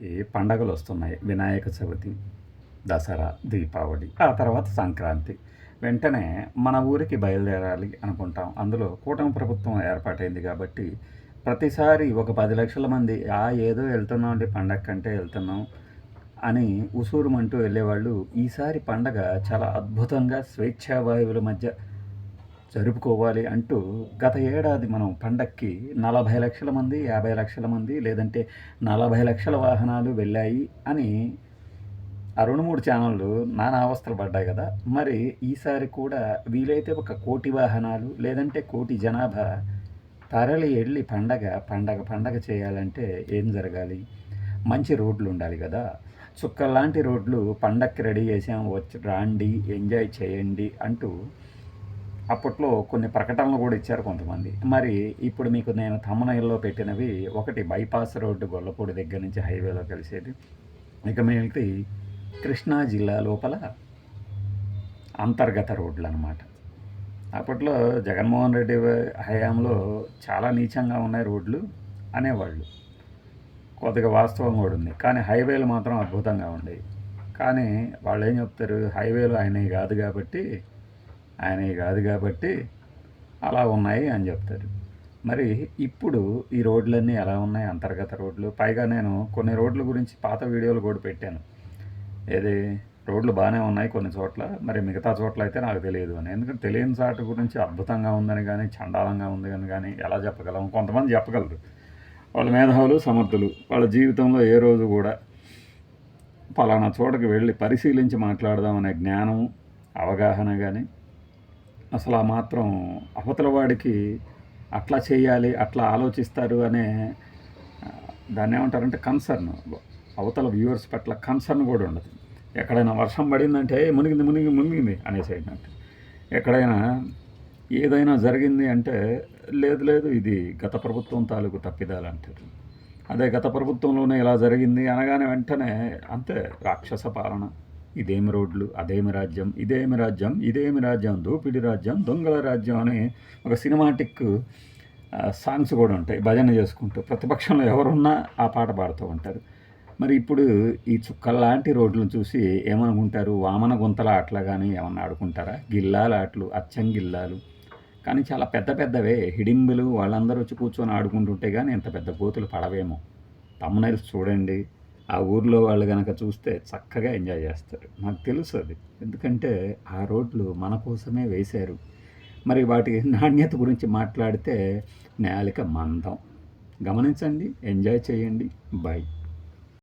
ఈ పండగలు వస్తున్నాయి? వినాయక చవితి దసరా దీపావళి ఆ తర్వాత సంక్రాంతి. వెంటనే మన ఊరికి బయలుదేరాలి అనుకుంటాం. అందులో కూటమి ప్రభుత్వం ఏర్పాటైంది కాబట్టి ప్రతిసారి ఒక పది లక్షల మంది ఆ ఏదో వెళ్తున్నాం అండి పండగ కంటే వెళ్తున్నాం అని ఉసూరుమంటూ వెళ్ళేవాళ్ళు. ఈసారి పండగ చాలా అద్భుతంగా స్వేచ్ఛావాయువుల మధ్య జరుపుకోవాలి అంటూ గత ఏడాది మనం పండక్కి నలభై లక్షల మంది యాభై లక్షల మంది లేదంటే నలభై లక్షల వాహనాలు వెళ్ళాయి అని ఆ రెండు మూడు ఛానళ్ళు నానా అవస్థలు పడ్డాయి కదా. మరి ఈసారి కూడా వీలైతే ఒక కోటి వాహనాలు లేదంటే కోటి జనాభా తరలి వెళ్ళి పండగ పండగ పండగ చేయాలంటే ఏం జరగాలి? మంచి రోడ్లు ఉండాలి కదా. చుక్కల్లాంటి రోడ్లు పండక్కి రెడీ చేసాం వచ్చి రాండి ఎంజాయ్ చేయండి అంటూ అప్పట్లో కొన్ని ప్రకటనలు కూడా ఇచ్చారు కొంతమంది. మరి ఇప్పుడు మీకు నేను తమ్మనైల్లో పెట్టినవి ఒకటి బైపాస్ రోడ్డు గొల్లపూడి దగ్గర నుంచి హైవేలో కలిసేది. ఇక మిగిలితే కృష్ణా జిల్లా లోపల అంతర్గత రోడ్లు అనమాట అప్పట్లో జగన్మోహన్ రెడ్డి హయాంలో చాలా నీచంగా ఉన్నాయి రోడ్లు అనేవాళ్ళు. కొద్దిగా వాస్తవం కూడా ఉంది. కానీ హైవేలు మాత్రం అద్భుతంగా ఉండేవి. కానీ వాళ్ళు ఏం చెప్తారు? హైవేలు ఆయనవి కాదు కాబట్టి ఆయనే కాదు కాబట్టి అలా ఉన్నాయి అని చెప్తారు. మరి ఇప్పుడు ఈ రోడ్లన్నీ ఎలా ఉన్నాయి? అంతర్గత రోడ్లు. పైగా నేను కొన్ని రోడ్ల గురించి పాత వీడియోలు కూడా పెట్టాను. ఏది? రోడ్లు బాగానే ఉన్నాయి కొన్ని చోట్ల. మరి మిగతా చోట్ల అయితే నాకు తెలియదు అని. ఎందుకంటే తెలియని చాటు గురించి అద్భుతంగా ఉందని కానీ చండాలంగా ఉంది అని కానీ ఎలా చెప్పగలం? కొంతమంది చెప్పగలరు. వాళ్ళ మేధావులు సమర్థులు. వాళ్ళ జీవితంలో ఏ రోజు కూడా పలానా చోటకి వెళ్ళి పరిశీలించి మాట్లాడదామనే జ్ఞానం అవగాహన కానీ అసలు ఆ మాత్రం అవతల వాడికి అట్లా చేయాలి అట్లా ఆలోచిస్తారు అనే దాన్ని ఏమంటారంటే కన్సర్న్ అవతల వ్యూవర్స్ పట్ల కన్సర్న్ కూడా ఉండదు. ఎక్కడైనా వర్షం పడిందంటే మునిగింది మునిగి మునిగింది అనేసేటట్టు ఎక్కడైనా ఏదైనా జరిగింది అంటే లేదు లేదు ఇది గత ప్రభుత్వం తాలూకు తప్పిదాలు అంటారు. అదే గత ప్రభుత్వంలోనే ఇలా జరిగింది అనగానే వెంటనే అంతే రాక్షస పాలన. ఇదేమి రోడ్లు అదేమి రాజ్యం ఇదేమి రాజ్యం ఇదేమి రాజ్యం దోపిడి రాజ్యం దొంగల రాజ్యం అని ఒక సినిమాటిక్ సాంగ్స్ కూడా ఉంటాయి. భజన చేసుకుంటూ ప్రతిపక్షంలో ఎవరున్నా ఆ పాట పాడుతూ ఉంటారు. మరి ఇప్పుడు ఈ చుక్కల్లాంటి రోడ్లను చూసి ఏమనుకుంటారు? వామన గుంతల ఆటలు కానీ ఏమన్నా ఆడుకుంటారా? గిల్లాల ఆటలు అచ్చం గిల్లాలు. కానీ చాలా పెద్ద పెద్దవే. హిడింబులు వాళ్ళందరూ వచ్చి కూర్చొని ఆడుకుంటుంటే కానీ ఇంత పెద్ద గోతులు పడవేమో. తమ్మునైల్స్ చూడండి. ఆ ఊర్లో వాళ్ళు కనుక చూస్తే చక్కగా ఎంజాయ్ చేస్తారు. నాకు తెలుసు అది. ఎందుకంటే ఆ రోడ్లు మన కోసమే వేశారు. మరి వాటి నాణ్యత గురించి మాట్లాడితే నేలిక మందం. గమనించండి ఎంజాయ్ చేయండి. బాయ్